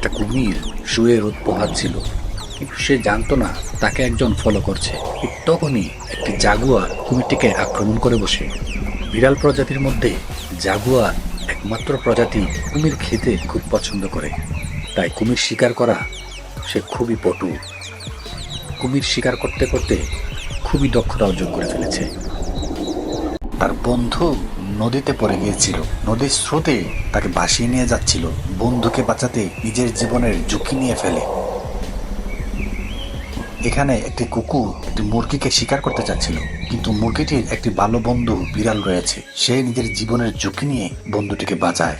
একটা কুমির শুয়ে রোদ পোহাচ্ছিল। কিন্তু সে জানতো না তাকে একজন ফলো করছে। তখনই একটি জাগুয়ার কুমিরটিকে আক্রমণ করে বসে। বিড়াল প্রজাতির মধ্যে জাগুয়ার একমাত্র প্রজাতি কুমির খেতে খুব পছন্দ করে। তাই কুমির শিকার করা সে খুবই পটু। কুমির শিকার করতে করতে খুবই দক্ষতা অর্জন করে ফেলেছে। তার বন্ধু নদীতে পড়ে গিয়েছিল। নদীর স্রোতে তাকে ভাসিয়ে নিয়ে যাচ্ছিল। বন্ধুকে বাঁচাতে নিজের জীবনের ঝুঁকি নিয়ে ফেলে। এখানে একটি কুকুর একটি মুরগিকে শিকার করতে চাচ্ছিল। কিন্তু মুরগিটির একটি ভালো বন্ধু বিড়াল রয়েছে। সে নিজের জীবনের ঝুঁকি নিয়ে বন্ধুটিকে বাঁচায়।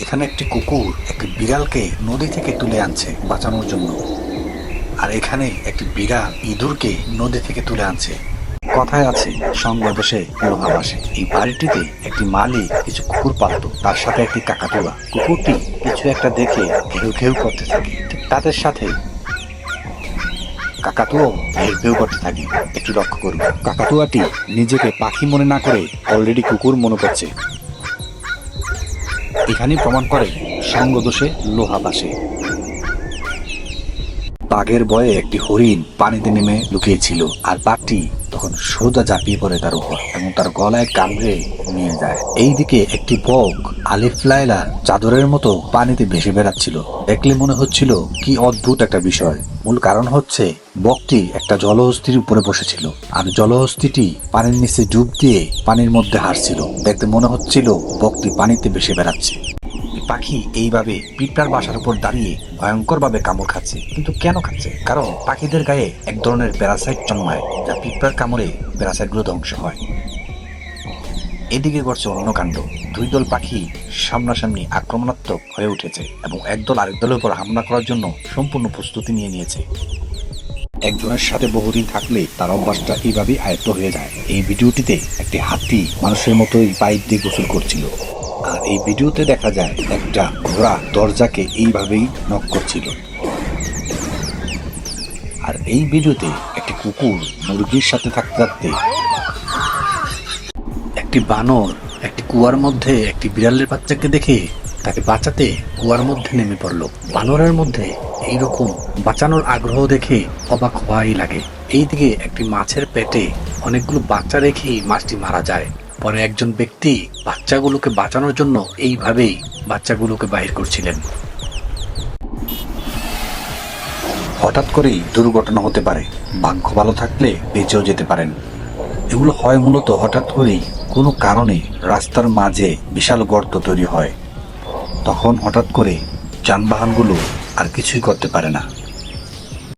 এখানে একটি কুকুর একটি বিড়ালকে নদী থেকে তুলে আনছে বাঁচানোর জন্য। আর এখানে একটি বিড়াল ইঁদুরকে নদী থেকে তুলে আনছে। কথায় আছে লোহা বাসে এই বাড়িটিতে একটি মালিক কিছু কুকুর পালত। তার সাথে একটি কাকাতুয়া। কুকুরটি কিছু একটা দেখে ঘেউ ঘেউ করতে থাকে। তাদের সাথে কাকাতুয়াও ঘেউ করতে থাকে। একটু লক্ষ্য করুন, কাকাতুয়াটি নিজেকে পাখি মনে না করে অলরেডি কুকুর মনে করছে। এখানেই প্রমাণ করে সঙ্গ দোষে লোহা বাসে। বাঘের বয়ে একটি হরিণ পানিতে নেমে লুকিয়েছিল, আর বাঘটি তখন সোজা ঝাঁপিয়ে পড়ে তার উপর এবং তার গলায় কামড়ে নিয়ে যায়। এইদিকে একটি বক আলিফ লাইলা চাদরের মতো পানিতে ভেসে বেড়াচ্ছিল। দেখলে মনে হচ্ছিল কি অদ্ভুত একটা বিষয়। মূল কারণ হচ্ছে, বকটি একটা জলহস্তির উপরে বসেছিল আর জলহস্তিটি পানির নিচে ডুব দিয়ে পানির মধ্যে হারছিল দেখতে মনে হচ্ছিল বকটি পানিতে ভেসে বেড়াচ্ছে। পাখি এইভাবে পিঁপড়ার বাসার উপর দাঁড়িয়ে ভয়ঙ্কর ভাবে কামড় খাচ্ছে। কিন্তু কেন খাচ্ছে? কারণ পাখিদের গায়ে এক ধরনের প্যারাসাইট জন্মায়, যা পিঁপড়ার কামড়ে প্যারাসাইটগুলো ধ্বংস হয়। এদিকে ঘটছে অন্য কাণ্ড। দুই দল পাখি সামনাসামনি আক্রমণাত্মক হয়ে উঠেছে এবং একদল আরেক দলের উপর হামলা করার জন্য সম্পূর্ণ প্রস্তুতি নিয়ে নিয়েছে। একজনের সাথে বহুদিন থাকলে তার অভ্যাসটা এইভাবেই আয়ত্ত হয়ে যায়। এই ভিডিওটিতে একটি হাতি মানুষের মতোই পাইপ দিয়ে গোসল করছিল। আর এই ভিডিওতে দেখা যায় একটা ঘোড়া দরজাকে এইভাবেই নক করছিল। আর এই ভিডিওতে একটি কুকুর মুরগির সাথে থাকতে থাকতে একটি বানর একটি কুয়ার মধ্যে একটি বিড়ালের বাচ্চাকে দেখে তাকে বাঁচাতে কুয়ার মধ্যে নেমে পড়ল। বানরের মধ্যে এইরকম বাঁচানোর আগ্রহ দেখে অবাক হওয়াই লাগে। এইদিকে একটি মাছের পেটে অনেকগুলো বাচ্চা রেখেই মাছটি মারা যায়। পরে একজন ব্যক্তি বাচ্চাগুলোকে বাঁচানোর জন্য এইভাবেই বাচ্চাগুলোকে বাহির করছিলেন। হঠাৎ করেই দুর্ঘটনা হতে পারে। ভাগ্য ভালো থাকলে বেঁচেও যেতে পারেন। এগুলো হয় মূলত হঠাৎ করেই কোনো কারণে রাস্তার মাঝে বিশাল গর্ত তৈরি হয়। তখন হঠাৎ করে যানবাহনগুলো আর কিছুই করতে পারে না।